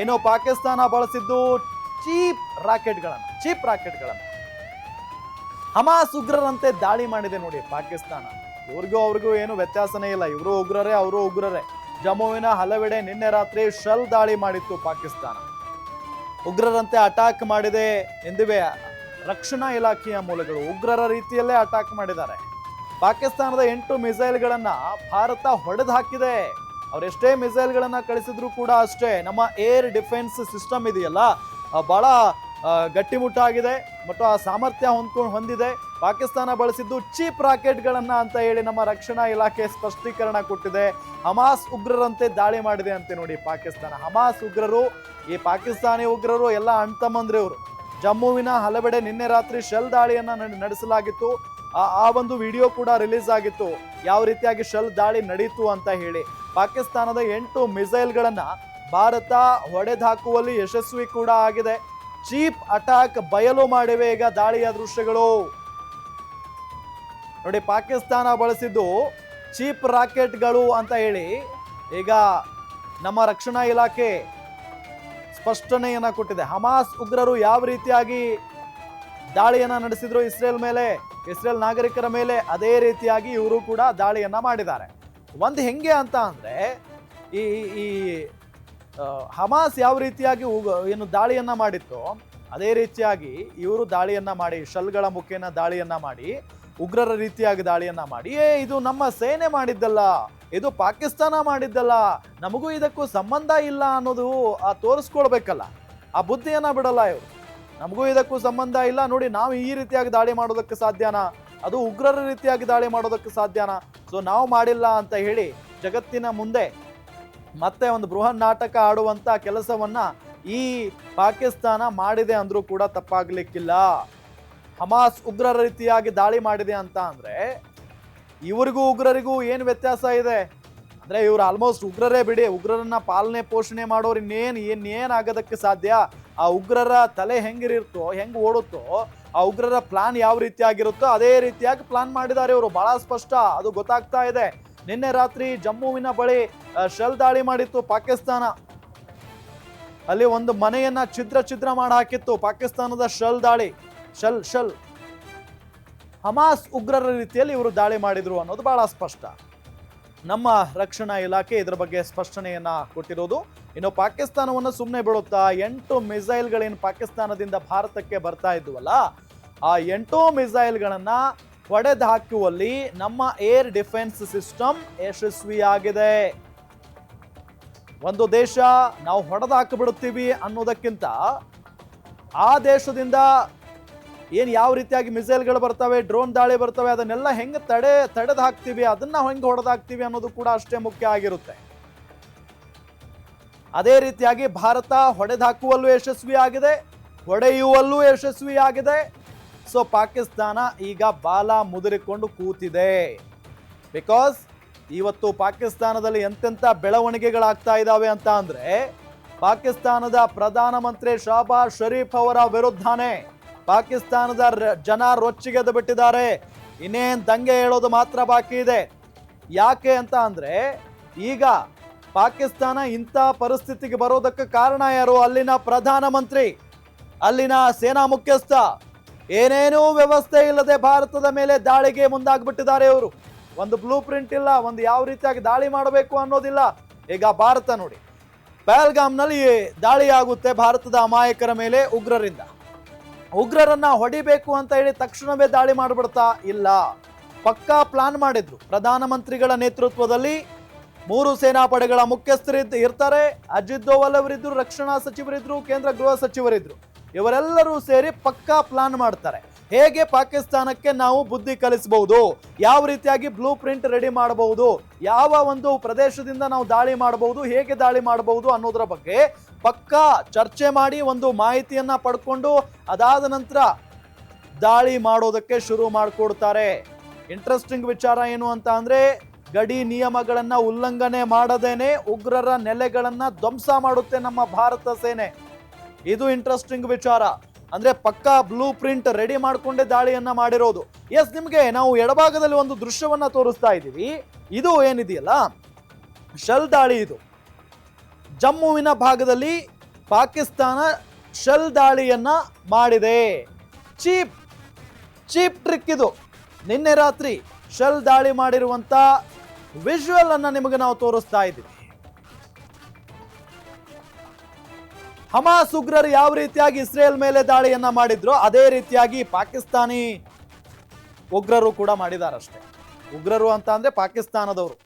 ಏನು ಪಾಕಿಸ್ತಾನ ಬಳಸಿದ್ದು ಚೀಪ್ ರಾಕೆಟ್ಗಳನ್ನು ಚೀಪ್ ರಾಕೆಟ್ಗಳನ್ನು. ಹಮಾಸ್ ಉಗ್ರರಂತೆ ದಾಳಿ ಮಾಡಿದೆ ನೋಡಿ ಪಾಕಿಸ್ತಾನ. ಇವ್ರಿಗೂ ಅವ್ರಿಗೂ ಏನು ವ್ಯತ್ಯಾಸನೇ ಇಲ್ಲ. ಇವರು ಉಗ್ರರೇ, ಅವರು ಉಗ್ರರೇ. ಜಮ್ಮುವಿನ ಹಲವೆಡೆ ನಿನ್ನೆ ರಾತ್ರಿ ಶಲ್ ದಾಳಿ ಮಾಡಿತ್ತು ಪಾಕಿಸ್ತಾನ. ಉಗ್ರರಂತೆ ಅಟ್ಯಾಕ್ ಮಾಡಿದೆ ಎಂದಿವೆ ರಕ್ಷಣಾ ಇಲಾಖೆಯ ಮೂಲಗಳು. ಉಗ್ರರ ರೀತಿಯಲ್ಲೇ ಅಟ್ಯಾಕ್ ಮಾಡಿದ್ದಾರೆ. ಪಾಕಿಸ್ತಾನದ ಎಂಟು ಮಿಸೈಲ್ಗಳನ್ನು ಭಾರತ ಹೊಡೆದು ಹಾಕಿದೆ ಅವರೆಷ್ಟೇ ಮಿಸೈಲ್ಗಳನ್ನ ಕಳಿಸಿದ್ರು ಕೂಡ ಅಷ್ಟೇ ನಮ್ಮ ಏರ್ ಡಿಫೆನ್ಸ್ ಸಿಸ್ಟಮ್ ಇದೆಯಲ್ಲ ಬಹಳ ಗಟ್ಟಿಮುಟ್ಟಾಗಿದೆ ಮತ್ತು ಆ ಸಾಮರ್ಥ್ಯ ಹೊಂದ್ಕೊಂಡು ಹೊಂದಿದೆ. ಪಾಕಿಸ್ತಾನ ಬಳಸಿದ್ದು ಚೀಪ್ ರಾಕೆಟ್ಗಳನ್ನು ಅಂತ ಹೇಳಿ ನಮ್ಮ ರಕ್ಷಣಾ ಇಲಾಖೆ ಸ್ಪಷ್ಟೀಕರಣ ಕೊಟ್ಟಿದೆ. ಹಮಾಸ್ ಉಗ್ರರಂತೆ ದಾಳಿ ಮಾಡಿದೆ ಅಂತೆ ನೋಡಿ ಪಾಕಿಸ್ತಾನ. ಹಮಾಸ್ ಉಗ್ರರು, ಈ ಪಾಕಿಸ್ತಾನಿ ಉಗ್ರರು ಎಲ್ಲ ಅಣ್ತಮ್ಮಂದ್ರೆ ಇವರು ಜಮ್ಮುವಿನ ಹಲವೆಡೆ ನಿನ್ನೆ ರಾತ್ರಿ ಶೆಲ್ ದಾಳಿಯನ್ನು ನಡೆ- ನಡೆಸಲಾಗಿತ್ತು. ಆ ಒಂದು ವಿಡಿಯೋ ಕೂಡ ರಿಲೀಸ್ ಆಗಿತ್ತು. ಯಾವ ರೀತಿಯಾಗಿ ಶೆಲ್ ದಾಳಿ ನಡೀತು ಅಂತ ಹೇಳಿ. ಪಾಕಿಸ್ತಾನದ ಎಂಟು ಮಿಸೈಲ್ಗಳನ್ನ ಭಾರತ ಹೊಡೆದಾಕುವಲ್ಲಿ ಯಶಸ್ವಿ ಕೂಡ ಆಗಿದೆ. ಚೀಪ್ ಅಟ್ಯಾಕ್ ಬಯಲು ಮಾಡಿವೆ ಈಗ ದಾಳಿಯ ದೃಶ್ಯಗಳು. ನೋಡಿ, ಪಾಕಿಸ್ತಾನ ಬಳಸಿದ್ದು ಚೀಪ್ ರಾಕೆಟ್ಗಳು ಅಂತ ಹೇಳಿ ಈಗ ನಮ್ಮ ರಕ್ಷಣಾ ಇಲಾಖೆ ಸ್ಪಷ್ಟನೆಯನ್ನು ಕೊಟ್ಟಿದೆ. ಹಮಾಸ್ ಉಗ್ರರು ಯಾವ ರೀತಿಯಾಗಿ ದಾಳಿಯನ್ನು ನಡೆಸಿದ್ರು ಇಸ್ರೇಲ್ ಮೇಲೆ, ಇಸ್ರೇಲ್ ನಾಗರಿಕರ ಮೇಲೆ, ಅದೇ ರೀತಿಯಾಗಿ ಇವರು ಕೂಡ ದಾಳಿಯನ್ನ ಮಾಡಿದ್ದಾರೆ. ಒಂದು ಹೆಂಗೆ ಅಂತ ಅಂದರೆ, ಈ ಈ ಹಮಾಸ್ ಯಾವ ರೀತಿಯಾಗಿ ಏನು ದಾಳಿಯನ್ನ ಮಾಡಿತ್ತು, ಅದೇ ರೀತಿಯಾಗಿ ಇವರು ದಾಳಿಯನ್ನ ಮಾಡಿ, ಶಲ್ಗಳ ಮುಖೇನ ದಾಳಿಯನ್ನ ಮಾಡಿ, ಉಗ್ರರ ರೀತಿಯಾಗಿ ದಾಳಿಯನ್ನ ಮಾಡಿ, ಏ, ಇದು ನಮ್ಮ ಸೇನೆ ಮಾಡಿದ್ದಲ್ಲ, ಇದು ಪಾಕಿಸ್ತಾನ ಮಾಡಿದ್ದಲ್ಲ, ನಮಗೂ ಇದಕ್ಕೂ ಸಂಬಂಧ ಇಲ್ಲ ಅನ್ನೋದು ಆ ತೋರಿಸ್ಕೊಳ್ಬೇಕಲ್ಲ, ಆ ಬುದ್ಧಿಯನ್ನ ಬಿಡಲ್ಲ ಇವರು. ನಮಗೂ ಇದಕ್ಕೂ ಸಂಬಂಧ ಇಲ್ಲ, ನೋಡಿ ನಾವು ಈ ರೀತಿಯಾಗಿ ದಾಳಿ ಮಾಡೋದಕ್ಕೆ ಸಾಧ್ಯನಾ? ಅದು ಉಗ್ರರ ರೀತಿಯಾಗಿ ದಾಳಿ ಮಾಡೋದಕ್ಕೆ ಸಾಧ್ಯನಾ? ಸೊ ನಾವು ಮಾಡಿಲ್ಲ ಅಂತ ಹೇಳಿ ಜಗತ್ತಿನ ಮುಂದೆ ಮತ್ತೆ ಒಂದು ಬೃಹನ್ ನಾಟಕ ಆಡುವಂತ ಕೆಲಸವನ್ನ ಈ ಪಾಕಿಸ್ತಾನ ಮಾಡಿದೆ ಅಂದ್ರೂ ಕೂಡ ತಪ್ಪಾಗ್ಲಿಕ್ಕಿಲ್ಲ. ಹಮಾಸ್ ಉಗ್ರರ ರೀತಿಯಾಗಿ ದಾಳಿ ಮಾಡಿದೆ ಅಂತ ಅಂದ್ರೆ ಇವರಿಗೂ ಉಗ್ರರಿಗೂ ಏನು ವ್ಯತ್ಯಾಸ ಇದೆ? ಅಂದ್ರೆ ಇವ್ರು ಆಲ್ಮೋಸ್ಟ್ ಉಗ್ರರೇ ಬಿಡಿ, ಉಗ್ರರನ್ನ ಪಾಲನೆ ಪೋಷಣೆ ಮಾಡೋರು ಇನ್ನೇನು ಏನ್ ಆಗೋದಕ್ಕೆ ಸಾಧ್ಯ? ಆ ಉಗ್ರರ ತಲೆ ಹೆಂಗಿರುತ್ತೋ, ಹೆಂಗೆ ಓಡುತ್ತೋ, ಆ ಉಗ್ರರ ಪ್ಲಾನ್ ಯಾವ ರೀತಿಯಾಗಿರುತ್ತೋ ಅದೇ ರೀತಿಯಾಗಿ ಪ್ಲಾನ್ ಮಾಡಿದ್ದಾರೆ ಇವರು. ಬಹಳ ಸ್ಪಷ್ಟ, ಅದು ಗೊತ್ತಾಗ್ತಾ ಇದೆ. ನಿನ್ನೆ ರಾತ್ರಿ ಜಮ್ಮುವಿನ ಬಳಿ ಶೆಲ್ ದಾಳಿ ಮಾಡಿತ್ತು ಪಾಕಿಸ್ತಾನ. ಅಲ್ಲಿ ಒಂದು ಮನೆಯನ್ನ ಛಿದ್ರ ಛಿದ್ರ ಮಾಡಿ ಹಾಕಿತ್ತು ಪಾಕಿಸ್ತಾನದ ಶೆಲ್ ದಾಳಿ. Shell shell. ಹಮಾಸ್ ಉಗ್ರರ ರೀತಿಯಲ್ಲಿ ಇವರು ದಾಳಿ ಮಾಡಿದ್ರು ಅನ್ನೋದು ಬಹಳ ಸ್ಪಷ್ಟ. ನಮ್ಮ ರಕ್ಷಣಾ ಇಲಾಖೆ ಇದರ ಬಗ್ಗೆ ಸ್ಪಷ್ಟನೆಯನ್ನ ಕೊಟ್ಟಿರೋದು. ಇನ್ನು ಪಾಕಿಸ್ತಾನವನ್ನು ಸುಮ್ಮನೆ ಬಿಡುತ್ತಾ ಎಂಟು ಮಿಸೈಲ್ಗಳೇನು ಪಾಕಿಸ್ತಾನದಿಂದ ಭಾರತಕ್ಕೆ ಬರ್ತಾ ಇದ್ವಲ್ಲ, ಆ ಎಂಟು ಮಿಸೈಲ್ಗಳನ್ನ ಹೊಡೆದು ಹಾಕುವಲ್ಲಿ ನಮ್ಮ ಏರ್ ಡಿಫೆನ್ಸ್ ಸಿಸ್ಟಮ್ ಯಶಸ್ವಿಯಾಗಿದೆ. ಒಂದು ದೇಶ ನಾವು ಹೊಡೆದು ಹಾಕಿಬಿಡುತ್ತೀವಿ ಅನ್ನೋದಕ್ಕಿಂತ ಆ ದೇಶದಿಂದ ಏನು ಯಾವ ರೀತಿಯಾಗಿ ಮಿಸೈಲ್ಗಳು ಬರ್ತವೆ, ಡ್ರೋನ್ ದಾಳಿ ಬರ್ತವೆ, ಅದನ್ನೆಲ್ಲ ಹೆಂಗೆ ತಡೆ, ತಡೆದು ಹಾಕ್ತೀವಿ, ಅದನ್ನ ಹೆಂಗೆ ಹೊಡೆದು ಹಾಕ್ತೀವಿ ಅನ್ನೋದು ಕೂಡ ಅಷ್ಟೇ ಮುಖ್ಯ ಆಗಿರುತ್ತೆ. ಅದೇ ರೀತಿಯಾಗಿ ಭಾರತ ಹೊಡೆದು ಹಾಕುವಲ್ಲೂ ಯಶಸ್ವಿಯಾಗಿದೆ ಹೊಡೆಯುವಲ್ಲೂ ಯಶಸ್ವಿಯಾಗಿದೆ ಸೊ ಪಾಕಿಸ್ತಾನ ಈಗ ಬಾಲ ಮುದುರಿಕೊಂಡು ಕೂತಿದೆ. ಬಿಕಾಸ್ ಇವತ್ತು ಪಾಕಿಸ್ತಾನದಲ್ಲಿ ಎಂತೆಂಥ ಬೆಳವಣಿಗೆಗಳಾಗ್ತಾ ಇದ್ದಾವೆ ಅಂತ ಅಂದರೆ, ಪಾಕಿಸ್ತಾನದ ಪ್ರಧಾನಮಂತ್ರಿ ಶಾಬಾ ಶರೀಫ್ ಅವರ ವಿರುದ್ಧನೇ. ಪಾಕಿಸ್ತಾನದ ಜನ ರೊಚ್ಚಿಗೆದ್ದು ಬಿಟ್ಟಿದ್ದಾರೆ. ಇನ್ನೇನು ದಂಗೆ ಹೇಳೋದು ಮಾತ್ರ ಬಾಕಿ ಇದೆ. ಯಾಕೆ ಅಂತ ಅಂದರೆ, ಈಗ ಪಾಕಿಸ್ತಾನ ಇಂಥ ಪರಿಸ್ಥಿತಿಗೆ ಬರೋದಕ್ಕೆ ಕಾರಣ ಯಾರು? ಅಲ್ಲಿನ ಪ್ರಧಾನಮಂತ್ರಿ, ಅಲ್ಲಿನ ಸೇನಾ ಮುಖ್ಯಸ್ಥ, ಏನೇನೂ ವ್ಯವಸ್ಥೆ ಇಲ್ಲದೆ ಭಾರತದ ಮೇಲೆ ದಾಳಿಗೆ ಮುಂದಾಗ್ಬಿಟ್ಟಿದ್ದಾರೆ ಇವರು. ಒಂದು ಬ್ಲೂ ಪ್ರಿಂಟ್ ಇಲ್ಲ, ಒಂದು ಯಾವ ರೀತಿಯಾಗಿ ದಾಳಿ ಮಾಡಬೇಕು ಅನ್ನೋದಿಲ್ಲ. ಈಗ ಭಾರತ ನೋಡಿ, ಪಹಲ್ಗಾಮ್ನಲ್ಲಿ ದಾಳಿ ಆಗುತ್ತೆ ಭಾರತದ ಅಮಾಯಕರ ಮೇಲೆ ಉಗ್ರರಿಂದ. ಉಗ್ರರನ್ನ ಹೊಡಿಬೇಕು ಅಂತ ಹೇಳಿ ತಕ್ಷಣವೇ ದಾಳಿ ಮಾಡಿಬಿಡ್ತಾ ಇಲ್ಲ. ಪಕ್ಕಾ ಪ್ಲಾನ್ ಮಾಡಿದ್ರು. ಪ್ರಧಾನಮಂತ್ರಿಗಳ ನೇತೃತ್ವದಲ್ಲಿ ಮೂರು ಸೇನಾಪಡೆಗಳ ಮುಖ್ಯಸ್ಥರಿದ್ದ ಇರ್ತಾರೆ. ಅಜಿತ್ ದೋವಲ್ ಅವರಿದ್ರು, ರಕ್ಷಣಾ ಸಚಿವರಿದ್ರು, ಕೇಂದ್ರ ಗೃಹ ಸಚಿವರಿದ್ರು. ಇವರೆಲ್ಲರೂ ಸೇರಿ ಪಕ್ಕಾ ಪ್ಲಾನ್ ಮಾಡ್ತಾರೆ. ಹೇಗೆ ಪಾಕಿಸ್ತಾನಕ್ಕೆ ನಾವು ಬುದ್ಧಿ ಕಲಿಸಬಹುದು? ಯಾವ ರೀತಿಯಾಗಿ ಬ್ಲೂ ಪ್ರಿಂಟ್ ರೆಡಿ ಮಾಡಬಹುದು? ಯಾವ ಒಂದು ಪ್ರದೇಶದಿಂದ ನಾವು ದಾಳಿ ಮಾಡಬಹುದು? ಹೇಗೆ ದಾಳಿ ಮಾಡಬಹುದು ಅನ್ನೋದರ ಬಗ್ಗೆ ಪಕ್ಕಾ ಚರ್ಚೆ ಮಾಡಿ ಒಂದು ಮಾಹಿತಿಯನ್ನ ಪಡ್ಕೊಂಡು ಅದಾದ ನಂತರ ದಾಳಿ ಮಾಡೋದಕ್ಕೆ ಶುರು ಮಾಡಿಕೊಡ್ತಾರೆ. ಇಂಟ್ರೆಸ್ಟಿಂಗ್ ವಿಚಾರ ಏನು ಅಂತ ಅಂದ್ರೆ ಗಡಿ ನಿಯಮಗಳನ್ನ ಉಲ್ಲಂಘನೆ ಮಾಡದೇನೆ ಉಗ್ರರ ನೆಲೆಗಳನ್ನ ಧ್ವಂಸ ಮಾಡುತ್ತೆ ನಮ್ಮ ಭಾರತ ಸೇನೆ. ಇದು ಇಂಟ್ರೆಸ್ಟಿಂಗ್ ವಿಚಾರ. ಅಂದ್ರೆ ಪಕ್ಕಾ ಬ್ಲೂ ಪ್ರಿಂಟ್ ರೆಡಿ ಮಾಡ್ಕೊಂಡೇ ದಾಳಿಯನ್ನ ಮಾಡಿರೋದು. ಎಸ್ ನಿಮ್ಗೆ ನಾವು ಎಡಭಾಗದಲ್ಲಿ ಒಂದು ದೃಶ್ಯವನ್ನ ತೋರಿಸ್ತಾ ಇದ್ದೀವಿ. ಇದು ಏನಿದೆಯಲ್ಲ? ಶೆಲ್ ದಾಳಿ ಇದು. ಜಮ್ಮುವಿನ ಭಾಗದಲ್ಲಿ ಪಾಕಿಸ್ತಾನ ಶೆಲ್ ದಾಳಿಯನ್ನ ಮಾಡಿದೆ. ಚೀಪ್ ಚೀಪ್ ಟ್ರಿಕ್ ಇದು. ನಿನ್ನೆ ರಾತ್ರಿ ಶೆಲ್ ದಾಳಿ ಮಾಡಿರುವಂತ ವಿಜುವಲ್ ಅನ್ನ ನಿಮಗೆ ನಾವು ತೋರಿಸ್ತಾ ಇದ್ದೀವಿ. ಹಮಾಸ್ ಉಗ್ರರು ಯಾವ ರೀತಿಯಾಗಿ ಇಸ್ರೇಲ್ ಮೇಲೆ ದಾಳಿಯನ್ನ ಮಾಡಿದ್ರು ಅದೇ ರೀತಿಯಾಗಿ ಪಾಕಿಸ್ತಾನಿ ಉಗ್ರರು ಕೂಡ ಮಾಡಿದಾರಷ್ಟೇ. ಉಗ್ರರು ಅಂತ ಅಂದ್ರೆ ಪಾಕಿಸ್ತಾನದವರು.